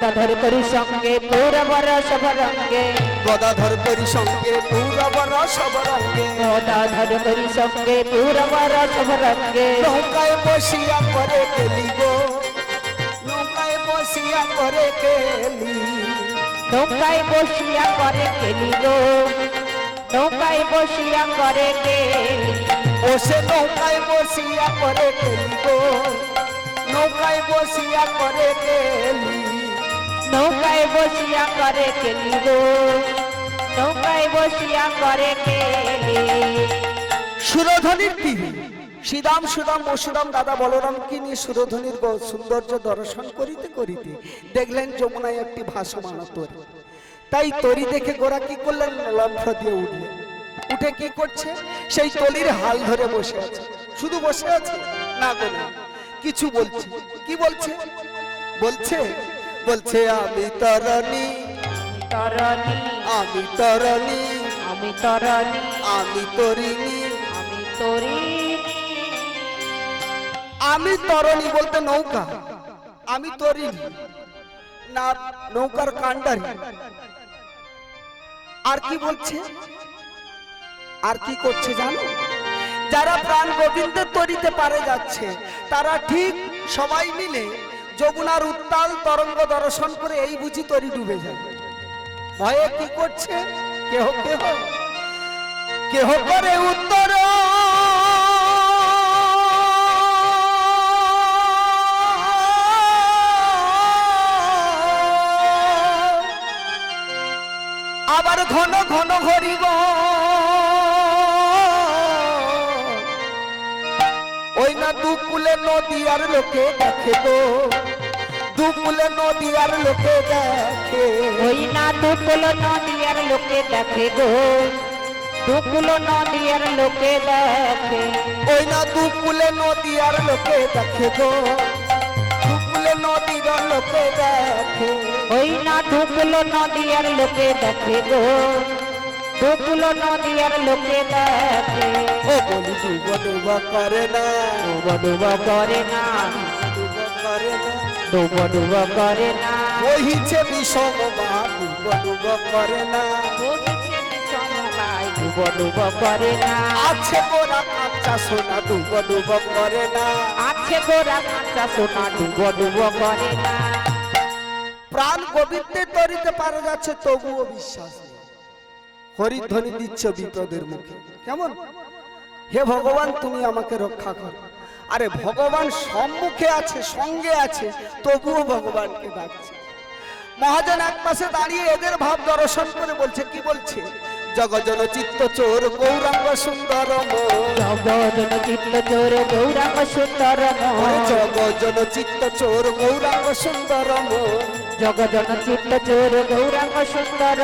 গদাধর করি সঙ্গে পৌরব রসব রঙ্গে গদাধর করি সঙ্গে পৌরব রসব রঙ্গে গদাধর করি সঙ্গে পৌরব রসব রঙ্গে নৌকায় বসিয়া করে গেলি গো। নৌকায় বসিয়া করে গেলি। নৌকায় বসিয়া করে গেলি গো। নৌকায় বসিয়া করে গেলি। ও সে নৌকায় বসিয়া করে গেলি গো। নৌকায় বসিয়া করে গেলি। নৌকায় বসিয়া করে গো নৌকায় বসিয়া করে গেলি সুরধ্বনির তীরে শ্রীরাম সুদাম মসুরাম দাদা বলরামকে নিয়ে সুরধ্বনির গ- সৌন্দর্য দর্শন করিতে করিতে দেখলেন যমুনায় একটি ভাসমান তরি। তাই তরি দেখে গোরা কি করলেন? লম্ফ দিয়ে উঠলেন। উঠে কি করছে? সেই তলির হাল ধরে বসে আছে। শুধু বসে আছে? না গো না, কিছু বলছে। কি বলছে? বলছে বলছে আমি তরণী। তরণী। আমি তরণী। আমি তরণী। আমি তরিণী। আমি তরিণী। আমি তরণী বলতে নৌকা। আমি তরিণী। না নৌকার কান্ডারি আর কি বলছে? আর কি করছে জানো? যারা প্রাণ গোবিন্দের তরিতে পারে যাচ্ছে তারা ঠিক সবাই মিলে যমুনার উত্তাল তরঙ্গ দর্শন করে এই বুঝি তরি ডুবে যায়। ভয়ে কি করছে? কেহ কেহ? কেহ করে উত্তর? আবার ঘন ঘন ঘরিব ওই না দুকুলে নদী আর লোকে দেখে তো দুকুলে নদী আর লোকে দেখে। ওই না দুকুলো নদীয়ার লোকে দেখে গো। দুকুলো নদীয়ার লোকে দেখে। ওই না দুকুলে নদী আর লোকে দেখে গো। দুকুলে নদীর লোকে দেখে। ওই না দুকুলো নদীয়ার লোকে দেখে গো। দুকুলো নদীয়ার লোকে দেখে। ও বলি ডুব ডুব করে না। ডুবো ডুবো করে না ডুব করে না। ডুবো ডুবো করে না বহিছে বিষম ডুব ডুব করে না ডুবো ডুবো করে না আছে গোরা কাঁচা সোনা ডুব ডুব করে না। আছে গোরা কাঁচা সোনা ডুবো ডুবো করে না। প্রাণ গোবিন্দের তরিতে পারা যাচ্ছে তবুও বিশ্বাস হরিধ্বনি দিচ্ছ বিপদের মুখে। কেমন? হে ভগবান তুমি আমাকে রক্ষা করো। আরে ভগবান সম্মুখে আছে সঙ্গে আছে তবুও ভগবানকে ডাকছে। মহাজন এক পাশে দাঁড়িয়ে এদের ভাব দর্শন করে বলছে কি বলছে? জগজন চিত্ত চোর গৌরাঙ্গ সুন্দর জগজন চিত্ত চোর গৌরাঙ্গ সুন্দর জগজন চিত্ত চোর গৌরাঙ্গ সুন্দর জগজন চিত্ত চোর গৌরাঙ্গ সুন্দর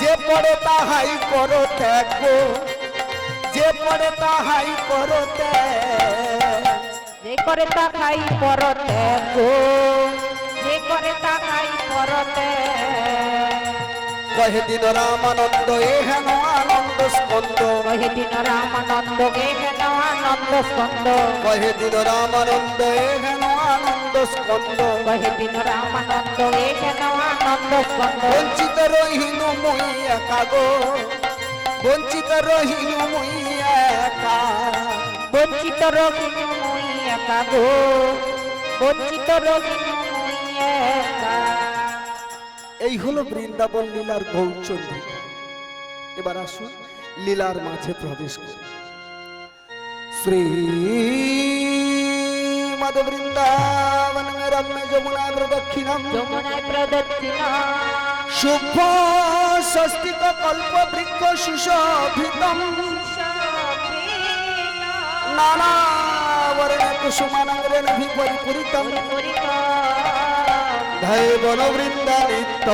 যে পড়ে তাহাই করো ত্যাগ। যে পড়ে তাহাই করো ত্যাগ। যে করে তা খাই পরতে গো যে করে তা খাই পরতে। কহে দিন রামানন্দ এ হেন আনন্দ স্কন্দ। কহে দিন রামানন্দ গে হেন আনন্দ স্কন্দ। কহে দিন রামানন্দ এ হেন আনন্দ স্কন্দ। কহে দিন রামানন্দ গে হেন আনন্দ স্কন্দ। বঞ্চিত রহিনু মুই একা গো। বঞ্চিত রহিনু মুই একা। বঞ্চিত মুই একা গো বঞ্চিত রোগিনী মুই একা। এই হলো বৃন্দাবন লীলার গৌচন্দ্র এবার আসুন লীলার মাঝে প্রবেশ করি। শ্রী মাধব বৃন্দাবন রম্য যমুনা কল্প বৃক্ষ সুশোভিতম। নানা বর্ণ কুসুমানগ্রেণ পরিপূরিতম ধয় বন নিত্য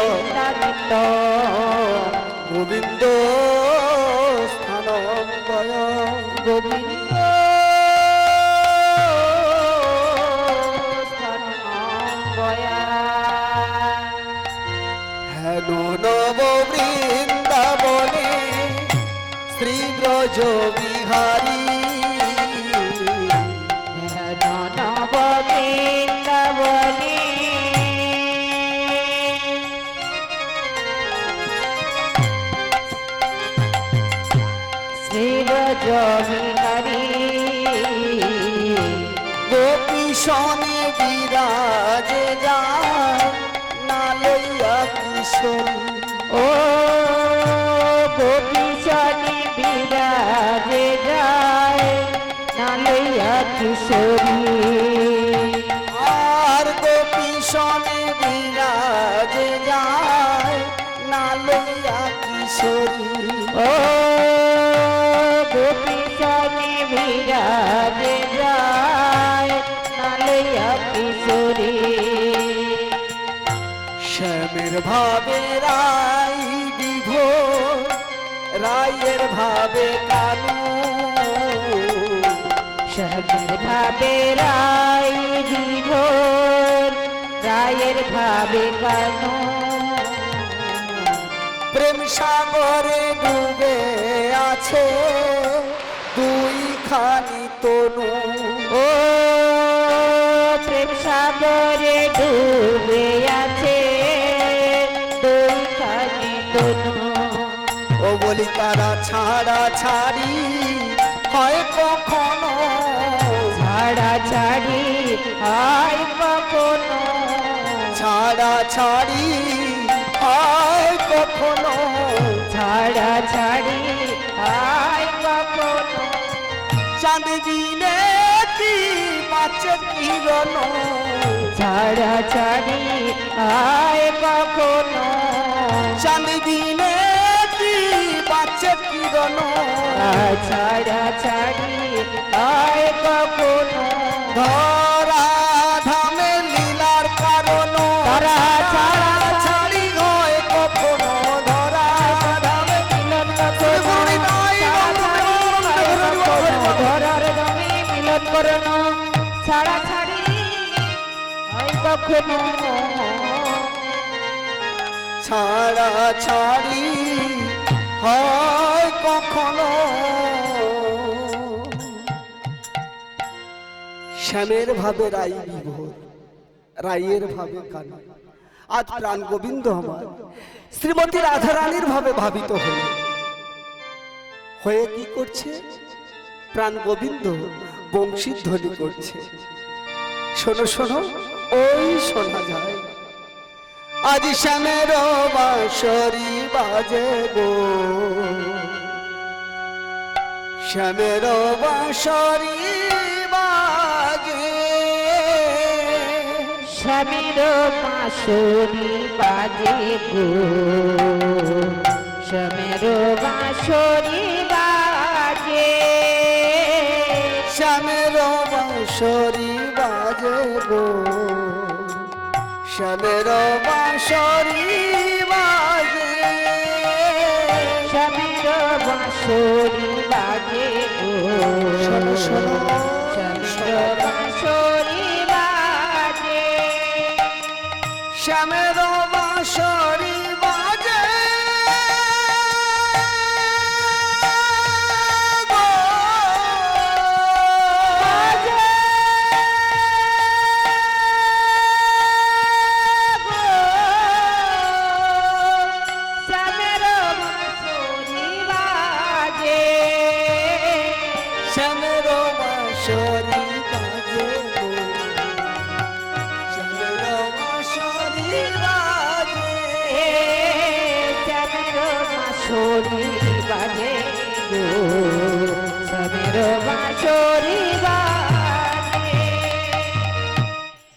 গোবিন্দ স্থানম বয় গোবিন্দ হেন নব বৃন্দাবনে শ্রী ব্রজ বিহারী সনে বিরাজে যায় না লইয়া কিশোরী ও গোপী চনে বিরাজে যায় না লইয়া কিশোরী আর গোপী সনে বিরাজে যায় না লইয়া কিশোরী ও ভাবে রাই বিঘোর রায়ের ভাবে কানু সবের ভাবে রাই বিভোর, রায়ের ভাবে কানো প্রেম সাগরে ডুবে আছে দুই খানি তনু। ও তারা ছাড়া ছাড়ি হয় কখনো। ছাড়া ছাড়ি আয় কখনো। ছাড়া ছাড়ি হয় কখনো। ছাড়া ছাড়ি আয় কখনো। চাঁদ দিনে কি পাচ্ছে কিরণ? ছাড়া ছাড়ি আয় কখনো। চাঁদ দিনে কিরণ ছাড়া ছাড়ি আয় কখনো ধরা ধামে লীলার কারণ। ধরা ছাড়া ছাড়ি হয় কখনো ধরা ধামে মিলন ধরার মিলন ছাড়া ছাড়ি কখনো ছাড়া ছাড়ি হয় কখনো। শ্যামের ভাবে রাই বিভোর, রাইয়ের ভাবে কানা। আজ প্রাণ গোবিন্দ আমার, শ্রীমতী রাধারানীর ভাবে ভাবিত হল। হয়ে কি করছে? প্রাণ গোবিন্দ বংশীর ধ্বনি করছে। শোনো শোনো, ওই শোনা যায়। আজ শ্যামের বাঁশরি বাজে গো। শ্যামের বাঁশরি বাজে। স্বামীর বাঁশরি বাজে গো। স্বামীর বাঁশরি বাজে। শ্যামের বাঁশরি বাজে গো। শ্যামের বাঁশরি বাজে স্বামীর বাঁশরি বাজে স্বামীর বাঁশরি বাজে শ্যামের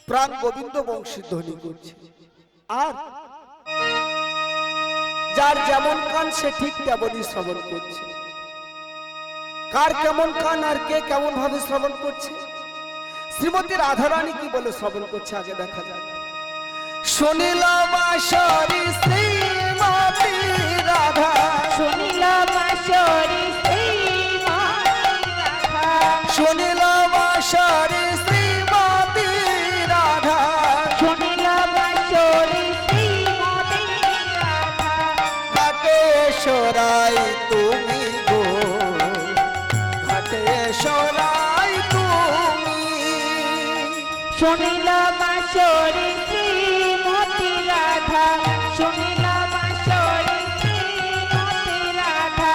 প্রাণ গোবিন্দ বংশী ধ্বনি করছে। আর যার যেমন কান, সে ঠিক তেমনই শ্রবণ করছে। কার কেমন কান আর কে কেমন ভাবে শ্রবণ করছে? শ্রীমতী রাধারানী কি বলে শ্রবণ করছে, আগে দেখা যাক। শুনিল বাঁশরি শ্রীমতী শুনিল শ্রীমতী রাধা। শুনিল রাধা।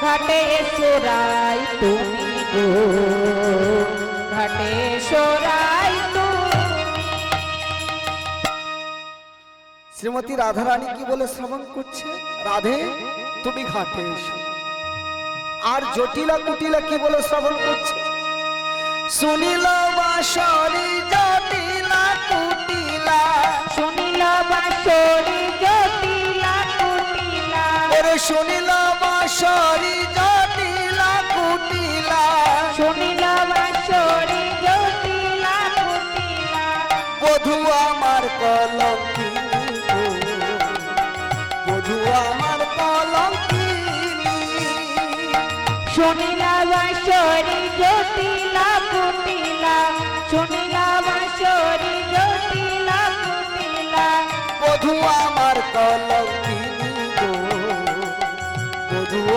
ঘাটে সোরাই তুমি গো। ঘাটে সোরাই শ্রীমতী রাধারানী কি বলে শ্রবণ করছে? রাধে, তুমি ঘাটে এসো। আর জটিলা কুটিলা কি বলে শ্রবণ করছে? সুনীল বাসরি জটিলা কুটিলা। শুনিল বাসরি জটিলা কুটিলা। ওরে শুনিল বাসরি জটিলা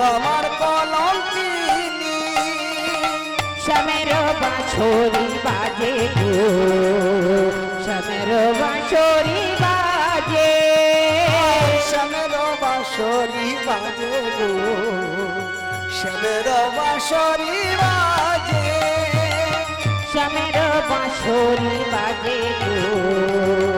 বধু আমার কলঙ্কিনী সমের বাঁশরি বাজে সমের বাঁশরি বাজে। শ্যামের বাঁশরি বাজে শ্যামের বাঁশরি বাজে। সমের বাঁশরি বাজে সমের